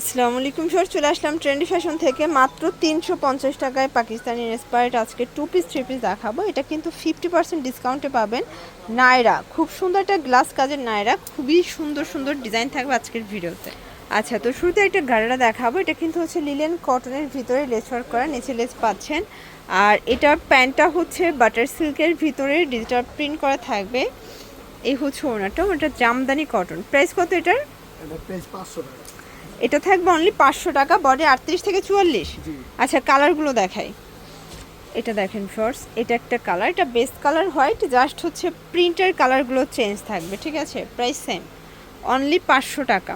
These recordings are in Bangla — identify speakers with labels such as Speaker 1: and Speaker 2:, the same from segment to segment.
Speaker 1: আসসালামু আলাইকুম স্যার চলে আসলাম ট্রেন্ডি ফ্যাশন থেকে। মাত্র তিনশো পঞ্চাশ টাকায় পাকিস্তানি ইন্সপায়ার্ড আজকে টু পিস থ্রি পিস দেখাবো। এটা কিন্তু ফিফটি পার্সেন্ট ডিসকাউন্টে পাবেন নায়রা। খুব সুন্দর একটা গ্লাস কাজের নায়রা। খুবই সুন্দর সুন্দর ডিজাইন থাকবে আজকের ভিডিওতে। আচ্ছা তো শুরুতে একটা গাড়িটা দেখাবো। এটা কিন্তু হচ্ছে লিলেন কটনের ভিতরে লেস ওয়ার্ক করা, নিচে লেস পাচ্ছেন। আর এটার প্যান্টটা হচ্ছে বাটার সিল্কের ভিতরে ডিজিটাল প্রিন্ট করা থাকবে। এই হচ্ছে ওনাটা ওটা জামদানি কটন প্রাইস কত এটার?
Speaker 2: প্রাইস পাঁচশো টাকা।
Speaker 1: এটা থাকবে অনলি পাঁচশো টাকা বডি আটত্রিশ থেকে চুয়াল্লিশ। আচ্ছা কালারগুলো দেখাই। এটা দেখেন ফর্স এটা একটা কালার এটা বেস্ট কালার হোয়াইট জাস্ট হচ্ছে প্রিন্টের কালারগুলো চেঞ্জ থাকবে ঠিক আছে? প্রাইস সেম অনলি পাঁচশো টাকা।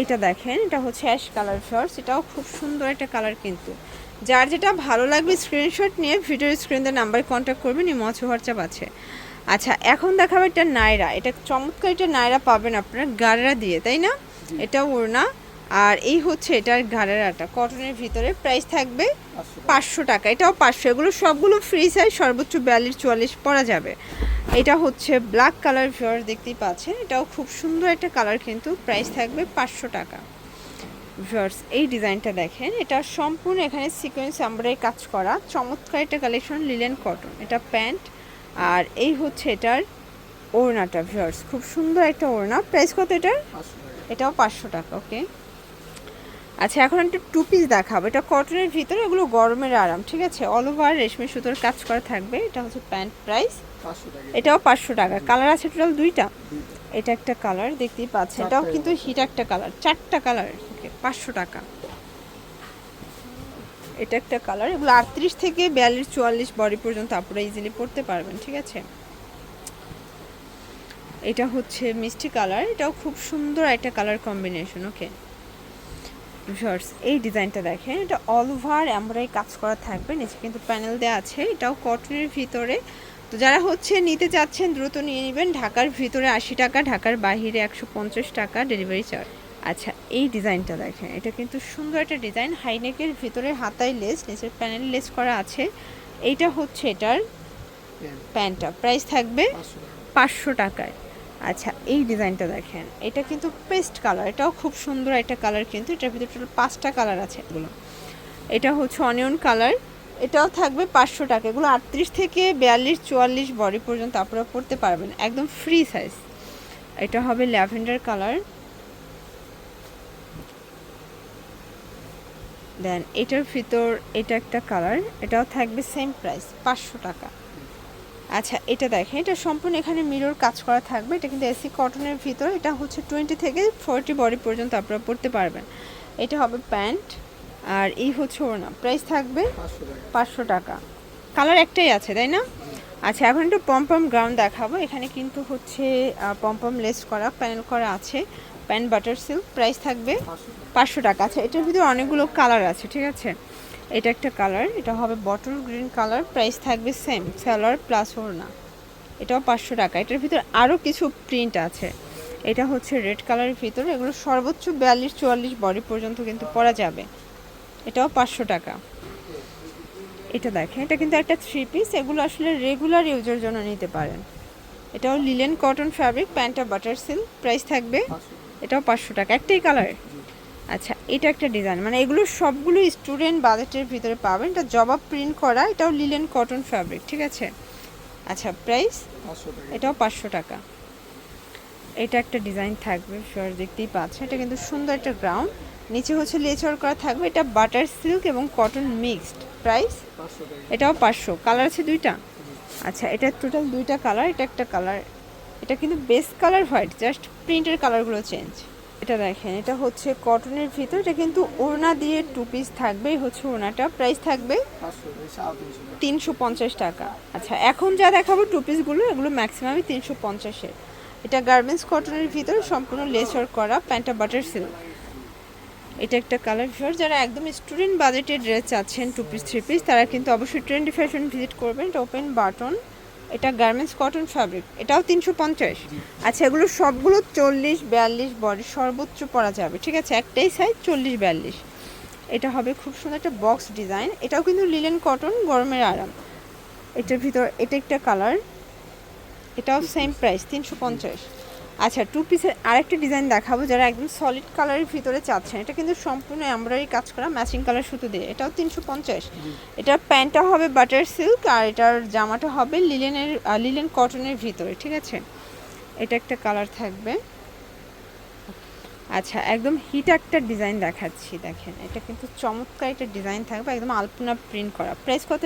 Speaker 1: এটা দেখেন এটা হচ্ছে অ্যাশ কালার ফর্স এটাও খুব সুন্দর একটা কালার কিন্তু। যার যেটা ভালো লাগবে স্ক্রিনশট নিয়ে ভিডিওর স্ক্রিনদের নাম্বারে কন্ট্যাক্ট করবেন ইমচ হোয়াটসঅ্যাপ আছে। আচ্ছা এখন দেখাবো এটা নায়রা এটা চমৎকার এটা নায়রা পাবেন আপনারা গাড়েরা দিয়ে তাই না? এটা ওড়না। আর এই হচ্ছে এটার গাড়েরাটা কটনের ভিতরে প্রাইস থাকবে
Speaker 2: পাঁচশো টাকা।
Speaker 1: এটাও পাঁচশো। এগুলো সবগুলো ফ্রি সাইজ সর্বোচ্চ বিয়াল্লিশ চুয়াল্লিশ পরা যাবে। এটা হচ্ছে ব্ল্যাক কালার ভিওর দেখতেই পাচ্ছেন। এটাও খুব সুন্দর একটা কালার কিন্তু প্রাইস থাকবে পাঁচশো টাকা। ভিওর্স এই ডিজাইনটা দেখেন। এটা সম্পূর্ণ এখানে সিকোয়েন্স আমরাই কাজ করা। চমৎকার একটা কালেকশন লিলেন কটন এটা প্যান্ট আর এই হচ্ছে এটার ওড়নাটা। ভিওর্স খুব সুন্দর একটা ওড়না। প্রাইস কত এটার? এটাও পাঁচশো টাকা ওকে আচ্ছা এখন একটা টু পিস দেখাবো। এটা কটনের ভিতরে এগুলো গরমের আরাম ঠিক আছে? অল ওভার রেশমি সুতোর কাজ করা থাকবে। এটা হচ্ছে প্যান্ট প্রাইস এটাও পাঁচশো টাকা। কালার আছে টোটাল দুইটা। এটা একটা কালার দেখতেই পাচ্ছেন। এটাও কিন্তু হিট একটা কালার চারটা কালার ওকে পাঁচশো টাকা। এটা একটা কালার এগুলো আটত্রিশ থেকে বিয়াল্লিশ চুয়াল্লিশ বডি পর্যন্ত আপনারা ইজিলি পড়তে পারবেন ঠিক আছে? এটা হচ্ছে মিষ্টি কালার এটাও খুব সুন্দর একটা কালার কম্বিনেশন ওকে শর্টস এই ডিজাইনটা দেখেন এটা অল ওভার এমব্রয়ডারি কাজ করা থাকবে নিচে কিন্তু প্যানেল দেওয়া আছে এটাও কটনের ভিতরে। তো যারা হচ্ছে নিতে চাচ্ছেন দ্রুত নিয়ে নেবেন ঢাকার ভিতরে আশি টাকা ঢাকার বাইরে একশো পঞ্চাশ টাকা ডেলিভারি চার্জ আচ্ছা এই ডিজাইনটা দেখেন এটা কিন্তু সুন্দর একটা ডিজাইন হাইনেকের ভিতরে হাতায় লেস নিচের প্যানেল লেস করা আছে। এইটা হচ্ছে এটার প্যান্টটা প্রাইস থাকবে
Speaker 2: পাঁচশো
Speaker 1: টাকায়। আচ্ছা এই ডিজাইনটা দেখেন। এটা কিন্তু পেস্ট কালার, এটাও খুব সুন্দর একটা কালার কিন্তু, এটার ভিতরে টোটাল পাঁচটা কালার আছে এগুলো। এটা হচ্ছে অনিয়ন কালার, এটাও থাকবে পাঁচশো টাকা, এগুলো আটত্রিশ থেকে বিয়াল্লিশ, চুয়াল্লিশ বডি পর্যন্ত আপনারা পড়তে পারবেন, একদম ফ্রি সাইজ এটা হবে ল্যাভেন্ডার কালার। দেন এটার ভিতর এটা একটা কালার, এটাও থাকবে সেম প্রাইস পাঁচশো টাকা। আচ্ছা এটা দেখেন, এটা সম্পূর্ণ এখানে মিরর কাজ করা থাকবে। এটা কিন্তু এসি কটনের ভিতর। এটা হচ্ছে টোয়েন্টি থেকে ফোরটি বডি পর্যন্ত আপনারা পড়তে পারবেন। এটা হবে প্যান্ট আর এই হচ্ছে ওড়না। প্রাইস থাকবে
Speaker 2: পাঁচশো টাকা।
Speaker 1: কালার একটাই আছে, তাই না? আচ্ছা এখন একটু পম্পম গ্রাউন্ড দেখাবো। এখানে কিন্তু হচ্ছে পম্পম লেস করা প্যানেল করা আছে। প্যান্ট বাটার সিল্ক প্রাইস থাকবে
Speaker 2: পাঁচশো টাকা।
Speaker 1: আচ্ছা এটার ভিতরে অনেকগুলো কালার আছে, ঠিক আছে? এটা একটা কালার এটা হবে বটল গ্রিন কালার প্রাইস থাকবে সেম স্যালোয়ার প্লাস ওড়না এটাও পাঁচশো টাকা। এটার ভিতরে আরও কিছু প্রিন্ট আছে। এটা হচ্ছে রেড কালারের ভিতরে এগুলো সর্বোচ্চ বিয়াল্লিশ চুয়াল্লিশ বডি পর্যন্ত কিন্তু পরা যাবে। এটাও পাঁচশো টাকা। এটা দেখেন এটা কিন্তু একটা থ্রি পিস এগুলো আসলে রেগুলার ইউজের জন্য নিতে পারেন। এটাও লিলেন কটন ফ্যাব্রিক প্যান্টটা বাটার সিল্ক প্রাইস থাকবে এটাও পাঁচশো টাকা। একটাই কালার এটা একটা ডিজাইন মানে এগুলো সবগুলো স্টুডেন্ট বাজেটের ভিতরে পাবেন। এটা জবাব প্রিন্ট করা এটাও লিলেন কটন ফ্যাব্রিক ঠিক আছে? আচ্ছা প্রাইস এটাও পাঁচশো টাকা। এটা একটা ডিজাইন থাকবে শিওর দেখতেই পাচ্ছেন। এটা কিন্তু সুন্দর একটা গ্রাউন্ড নিচে হচ্ছে লেচর করা থাকবে। এটা বাটার সিল্ক এবং কটন মিক্সড প্রাইস এটাও পাঁচশো। কালার আছে দুইটা? আচ্ছা এটা টোটাল দুইটা কালার এটা একটা কালার এটা কিন্তু বেস্ট কালার হোয়াইট জাস্ট প্রিন্টের কালারগুলো চেঞ্জ এটা দেখেন, এটা হচ্ছে কটনের ভিতর, এটা কিন্তু ওড়না দিয়ে টু পিস থাকবে হচ্ছে ওড়নাটা প্রাইস থাকবে
Speaker 2: তিনশো
Speaker 1: পঞ্চাশ টাকা। আচ্ছা এখন যা দেখাবো টু পিসগুলো এগুলো ম্যাক্সিমামই তিনশো পঞ্চাশের এটা গার্মেন্টস কটনের ভিতরে, সম্পূর্ণ লেস ওয়ার্ক করা প্যান্টটা বাটার সিল্ক এটা একটা কালার ফিওর যারা একদম স্টুডেন্ট বাজেটের ড্রেস চাচ্ছেন টু পিস থ্রি পিস তারা কিন্তু অবশ্যই ট্রেন্ডি ফ্যাশন ভিজিট করবেন, এটা ওপেন বাটন এটা গার্মেন্টস কটন ফ্যাব্রিক এটাও তিনশো পঞ্চাশ। আচ্ছা এগুলো সবগুলো চল্লিশ, বিয়াল্লিশ বডি সর্বোচ্চ পরা যাবে, ঠিক আছে? একটাই সাইজ চল্লিশ, বিয়াল্লিশ। এটা হবে খুব সুন্দর একটা বক্স ডিজাইন এটাও কিন্তু লিলেন কটন গরমের আরাম। এটার ভিতর, এটা একটা কালার এটাও সেম প্রাইস তিনশো পঞ্চাশ। আচ্ছা টু পিসের আরেকটা ডিজাইন দেখাবো যারা একদম সলিড কালারের ভিতরে চাচ্ছেন। এটা কিন্তু সম্পূর্ণ এমব্রয়ডারি কাজ করা ম্যাচিং কালার সুতো দিয়ে। এটাও তিনশো পঞ্চাশ। এটার প্যান্টটা হবে বাটার সিল্ক আর এটার জামাটা হবে লিলেনের লিলেন কটনের ভিতরে ঠিক আছে? এটা একটা কালার থাকবে। আচ্ছা একদম হিট একটা ডিজাইন দেখাচ্ছি দেখেন। এটা কিন্তু চমৎকার একটা ডিজাইন থাকবে একদম আলপনা প্রিন্ট করা। প্রাইস কত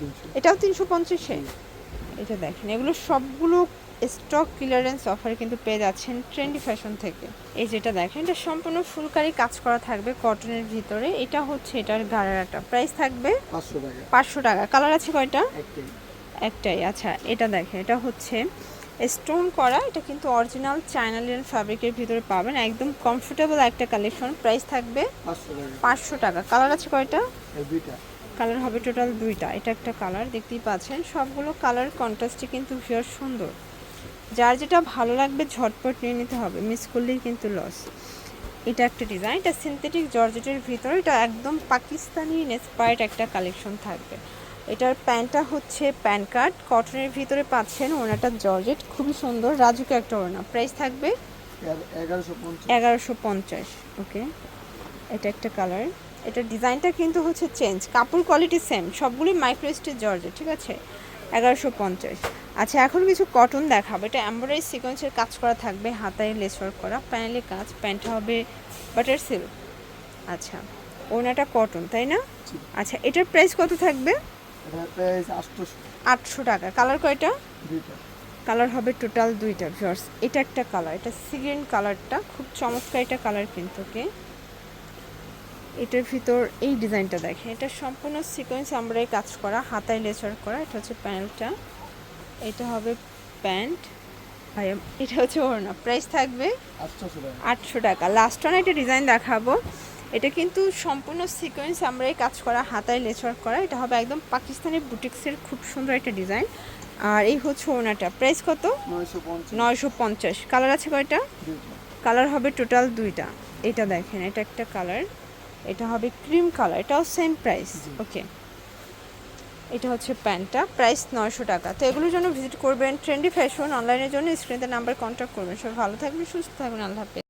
Speaker 2: তিনশো।
Speaker 1: এটাও তিনশো পঞ্চাশে। এটা দেখেন এগুলো সবগুলো স্টক ক্লিয়ারেন্স অফারে কিন্তু পেয়ে যাচ্ছেন ট্রেন্ডি ফ্যাশন থেকে। এই যেটা দেখেন এটা সম্পূর্ণ ফুলকারি কাজ করা থাকবে কটনের ভিতরে। এটা হচ্ছে এটার গাড়াটা প্রাইস থাকবে
Speaker 2: পাঁচশো টাকা।
Speaker 1: পাঁচশো টাকা। কালার আছে কয়টা?
Speaker 2: একটাই।
Speaker 1: একটাই। আচ্ছা এটা দেখেন এটা হচ্ছে স্টোন করা। এটা কিন্তু অরিজিনাল চাইনালিয়ান ফ্যাব্রিকের ভিতরে পাবেন। একদম কমফোর্টেবল একটা কালেকশন প্রাইস থাকবে
Speaker 2: পাঁচশো টাকা।
Speaker 1: কালার আছে কয়টা?
Speaker 2: দুইটা।
Speaker 1: কালার হবে টোটাল দুইটা। এটা একটা কালার দেখতেই পাচ্ছেন। সবগুলো কালার কন্ট্রাস্টে কিন্তু ভীষণ সুন্দর। যার যেটা ভালো লাগবে ঝটপট নিয়ে নিতে হবে মিস করলেই কিন্তু লস। এটা একটা ডিজাইন এটা সিনথেটিক জর্জেটের ভিতরে এটা একদম পাকিস্তানি ইন্সপায়ার্ড একটা কালেকশন থাকবে। এটার প্যান্টটা হচ্ছে প্যান কার্ড কটনের ভিতরে পাচ্ছেন ওনাটা জর্জেট খুবই সুন্দর। রাজুকে একটা ওনা প্রাইস থাকবে
Speaker 2: এগারোশো পঞ্চাশ
Speaker 1: ওকে। এটা একটা কালার। এটা ডিজাইনটা কিন্তু হচ্ছে চেঞ্জ। কাপড় কোয়ালিটি সেম সবগুলোই মাইক্রো জর্জে ঠিক আছে? এগারোশো পঞ্চাশ। আচ্ছা এখন কিছু কটন দেখাবো। এটা এমব্রয়ডারি সিকোয়েন্সের কাজ করা থাকবে হাতায় লেস ওয়ার্ক করা প্যানেলে কাজ প্যান্ট হবে বাটার সিল্ক আচ্ছা ওনাটা কটন তাই না? আচ্ছা এটার প্রাইস কত থাকবে?
Speaker 2: এটা
Speaker 1: আটশো টাকা। কালার কয়টা? কালার হবে টোটাল দুইটা ভিউয়ার্স এটা একটা কালার এটা সিগ্রিন কালারটা খুব চমৎকার একটা কালার কিন্তু ওকে এটার ভিতর এই ডিজাইনটা দেখেন। এটা সম্পূর্ণ সিকোয়েন্স আমরাই কাজ করা হাতায় লেচার করা। এটা হচ্ছে প্যানেলটা এটা হবে প্যান্ট এটা হচ্ছে ওড়না। প্রাইস থাকবে আটশো টাকা। লাস্ট ওয়ান একটা ডিজাইন দেখাবো। এটা কিন্তু সম্পূর্ণ সিকোয়েন্স আমরাই কাজ করা হাতায় লেচার করা। এটা হবে একদম পাকিস্তানি বুটিক্সের খুব সুন্দর একটা ডিজাইন আর এই হচ্ছে ওনাটা প্রাইস কত?
Speaker 2: নয়শো পঞ্চাশ।
Speaker 1: কালার আছে কয়টা? কালার হবে টোটাল দুইটা। এটা দেখেন এটা একটা কালার এটা হবে ক্রিম কালার এটাও সেম প্রাইস ওকে এটা হচ্ছে প্যান্টটা প্রাইস নয়শো টাকা। তো এগুলোর জন্য ভিজিট করবেন ট্রেন্ডি ফ্যাশন অনলাইনের জন্য স্ক্রিনতে নাম্বার কন্ট্যাক্ট করবেন। সবাই ভালো থাকবেন সুস্থ থাকবেন আল্লাহ হাফেজ।